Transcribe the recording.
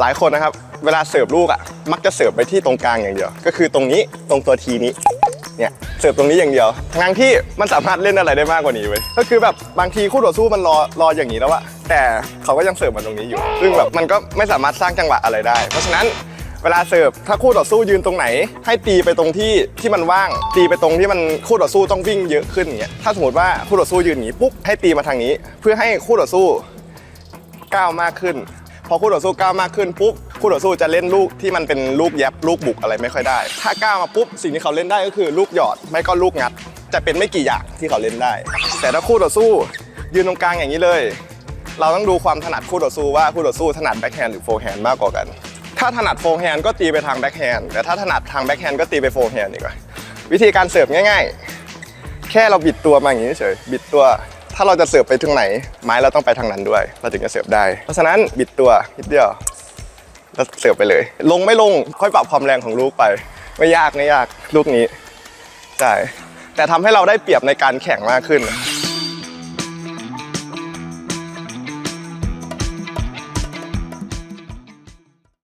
หลายคนนะครับ เวลาเสิร์ฟลูกอะมักจะเสิร์ฟไปที่ตรงกลางอย่างเดียว ก็คือตรงนี้ตรงตัวทีนี้เนี่ยเสิร์ฟตรงนี้อย่างเดียวทางที่มันสามารถเล่นอะไรได้มากกว่านี้เว้ยก็คือแบบบางทีคู่ต่อสู้มันรอรออย่างนี้แล้วอะแต่เขาก็ยังเสิร์ฟมาตรงนี้อยู่ ซึ่งแบบมันก็ไม่สามารถสร้างจังหวะอะไรได้ เพราะฉะนั้นเวลาเสิร์ฟถ้าคู่ต่อสู้ยืนตรงไหน ให้ตีไปตรงที่ที่มันว่าง ตีไปตรงที่มันคู่ต่อสู้ต้องวิ่งเยอะขึ้นอย่างเงี้ยถ้าสมมติว่าคู่ต่อสู้ยืนอย่างนี้ปุ๊บให้ตีมาทางนี้ เพื่อให้คู่ต่อสู้ก้าวมากขึ้น พอคู่ต่อสู้ก้าวมากขึ้นปุ๊บคู่ต่อสู้จะเล่นลูกที่มันเป็นลูกแยบลูกบุกอะไรไม่ค่อยได้ ถ้าก้าวมาปุ๊บสิ่งที่เขาเล่นได้ก็คือลูกหยอดไม่ก็ลูกงัด จะเป็นไม่กี่อย่างที่เขาเล่นได้ แต่ถ้าคู่ต่อสู้ยืนตรงกลางอย่างนี้เลย เราต้องดูความถนัดคู่ต่อสู้ว่าคู่ต่อสู้ถนัดแบ็คแฮนด์หรือโฟร์แฮนด์มากกว่ากัน ถ้าถนัดโฟร์แฮนด์ก็ตีไปทางแบ็คแฮนด์แต่ถ้าถนัดทางแบ็คแฮนด์ก็ตีไปโฟร์แฮนด์ดีกว่าวิธีการเสิร์ฟง่าย ๆ แค่เราบิดตัวมาอย่างนี้เฉยบิดตัว ถ้าเราจะเสิร์ฟไปทางไหน ไม้เราต้องไปทางนั้นด้วย เราถึงจะเสิร์ฟได้ เพราะฉะนั้นบิดตัวนิดเดียวแล้วเสิร์ฟไปเลย ลงไม่ลงค่อยปรับความแรงของลูกไป ไม่ยากไม่ยากลูกนี้ใช่แต่ทำให้เราได้เปรียบในการแข่งมากขึ้น